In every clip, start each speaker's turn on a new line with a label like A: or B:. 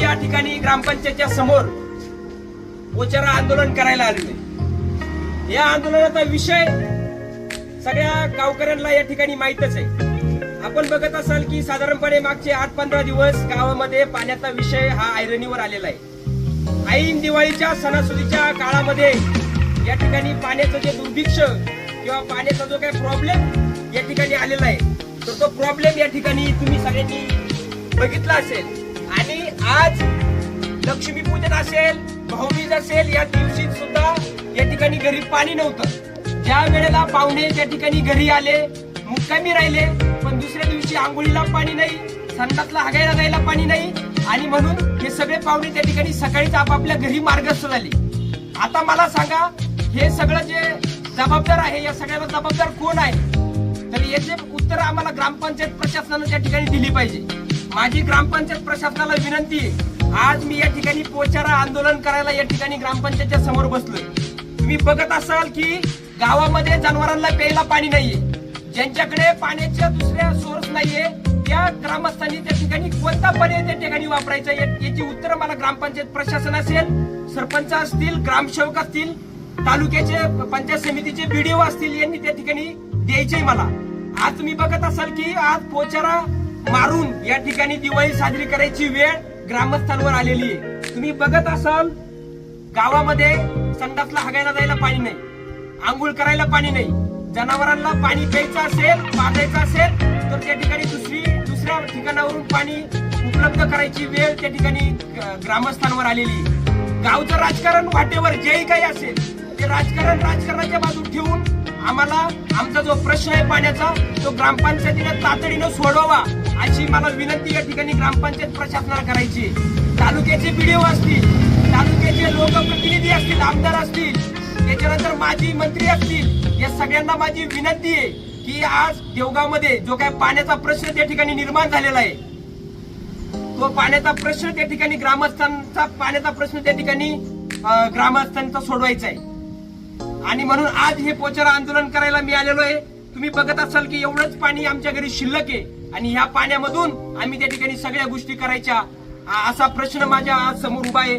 A: या ठिकाणी ग्रामपंचायतच्या समोर पोचारा आंदोलन करायला आलेले. या आंदोलनाचा विषय सगळ्या गावकऱ्यांना या ठिकाणी माहीतच आहे. आपण बघत असाल की साधारणपणे मागचे आठ पंधरा दिवस गावामध्ये पाण्याचा विषय हा ऐरणीवर आलेला आहे. ऐन दिवाळीच्या सणासुदीच्या काळामध्ये या ठिकाणी पाण्याचं जे दुर्भिक्ष किंवा पाण्याचा जो काही प्रॉब्लेम या ठिकाणी आलेला आहे. तर तो प्रॉब्लेम या ठिकाणी तुम्ही सगळ्यांनी बघितला असेल. आणि आज लक्ष्मीपूजन असेल भाऊबीज असेल या दिवशी सुद्धा या ठिकाणी घरी पाणी नव्हतं. ज्या वेळेला पाहुणे त्या ठिकाणी घरी आले मुक्कामी राहिले पण दुसऱ्या दिवशी आंघोळीला पाणी नाही संडासला हगायला जायला पाणी नाही आणि म्हणून हे सगळे पाहुणे त्या ठिकाणी सकाळीच आपापल्या घरी मार्गस्थ झाले. आता मला सांगा हे सगळं जे जबाबदार आहे या सगळ्याला जबाबदार कोण आहे? तर याचे उत्तर आम्हाला ग्रामपंचायत प्रशासनानं त्या ठिकाणी दिली पाहिजे. माझी ग्रामपंचायत प्रशासनाला विनंती आज मी या ठिकाणी पोचारा आंदोलन करायला या ठिकाणी ग्रामपंचायतच्या समोर बसलोय. तुम्ही बघत असाल की गावामध्ये जनावरांना प्यायला पाणी नाहीये. ज्यांच्याकडे पाण्याच्या दुसऱ्या सोर्स नाहीये त्या ग्रामस्थांनी त्या ठिकाणी कोणता पर्याय त्या ठिकाणी वापरायचा याची उत्तरं मला ग्रामपंचायत प्रशासन असेल सरपंच असतील ग्रामसेवक असतील तालुक्याचे पंचायत समितीचे बीडीओ असतील यांनी त्या ठिकाणी द्यायचे मला. आज तुम्ही बघत असाल की आज पोचारा मारून या ठिकाणी दिवाळी साजरी करायची वेळ ग्रामस्थांवर आलेली आहे तुम्ही बघत असाल गावामध्ये संडासला हगायला जायला पाणी नाही आंघोळ करायला पाणी नाही जनावरांना पाणी प्यायचं असेल पाजायचं असेल तर त्या ठिकाणी दुसरी दुसऱ्या ठिकाणावरून पाणी उपलब्ध करायची वेळ त्या ठिकाणी ग्रामस्थांवर आलेली आहे. गावचं राजकारण वाटेवर जेही काही असेल ते राजकारण राजकारणाच्या बाजू ठेवून आम्हाला आमचा जो प्रश्न आहे पाण्याचा तो ग्रामपंचायतीने तातडीनं सोडवावा अशी मला विनंती या ठिकाणी ग्रामपंचायत प्रशासनाला करायची. तालुक्याचे बीडीओ असतील तालुक्याचे लोकप्रतिनिधी असतील आमदार असतील त्याच्यानंतर माजी मंत्री असतील या सगळ्यांना माझी विनंती आहे की आज देवगावमध्ये जो काय पाण्याचा प्रश्न त्या ठिकाणी निर्माण झालेला आहे तो पाण्याचा प्रश्न त्या ठिकाणी ग्रामस्थांचा पाण्याचा प्रश्न त्या ठिकाणी ग्रामस्थांचा सोडवायचा आहे. आणि म्हणून आज हे पोचारा आंदोलन करायला मी आलेलो आहे. तुम्ही बघत असाल की एवढंच पाणी आमच्या घरी शिल्लक आहे. आणि ह्या पाण्यामधून आम्ही त्या ठिकाणी सगळ्या गोष्टी करायच्या. असा प्रश्न माझ्या आज समोर उभा आहे.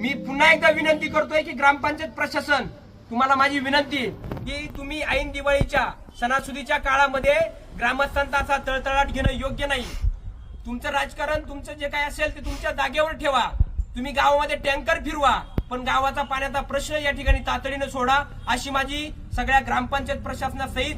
A: मी पुन्हा एकदा विनंती करतोय की ग्रामपंचायत प्रशासन तुम्हाला माझी विनंती आहे की तुम्ही ऐन दिवाळीच्या सणासुदीच्या काळामध्ये ग्रामस्थांचा असा तळतळाट घेणं योग्य नाही. तुमचं राजकारण तुमचं जे काय असेल ते तुमच्या जागेवर ठेवा. तुम्ही गावामध्ये टँकर फिरवा. पण गावाचा पाण्याचा प्रश्न या ठिकाणी तातडीनं सोडा अशी माझी सगळ्या ग्रामपंचायत प्रशासनासहित